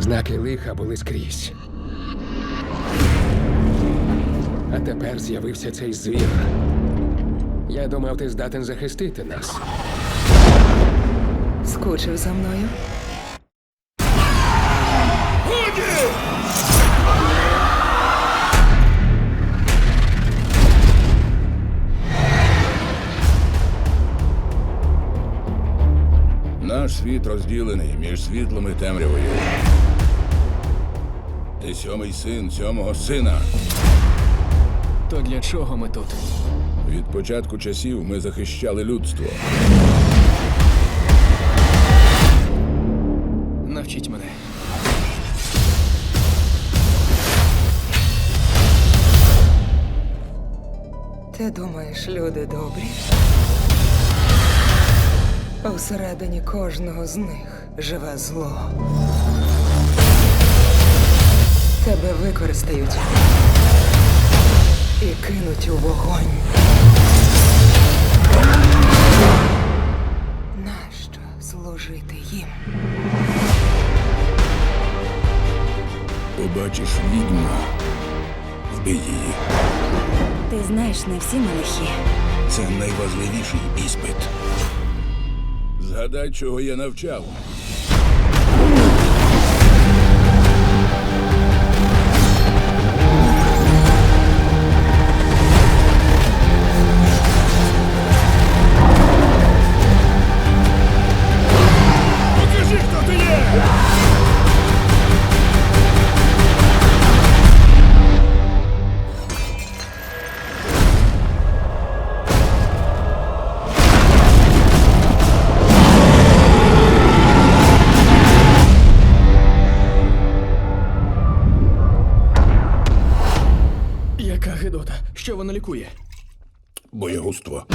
Знаки лиха були скрізь. А тепер з'явився цей звір. Я думав, ти здатен захистити нас. Скучив за мною. Наш світ розділений між світлом і темрявою. Ти сьомий син сьомого сина. То для чого ми тут? Від початку часів ми захищали людство. Навчіть мене. Ти думаєш, люди добрі? А всередині кожного з них живе зло. Тебе використають і кинуть у вогонь. Нащо служити їм? Побачиш відьму. Вбий її. Ти знаєш, не всі ми лихі. Це найважливіший іспит. Згадай, чого я навчав. Що воно лікує? Боягузтво.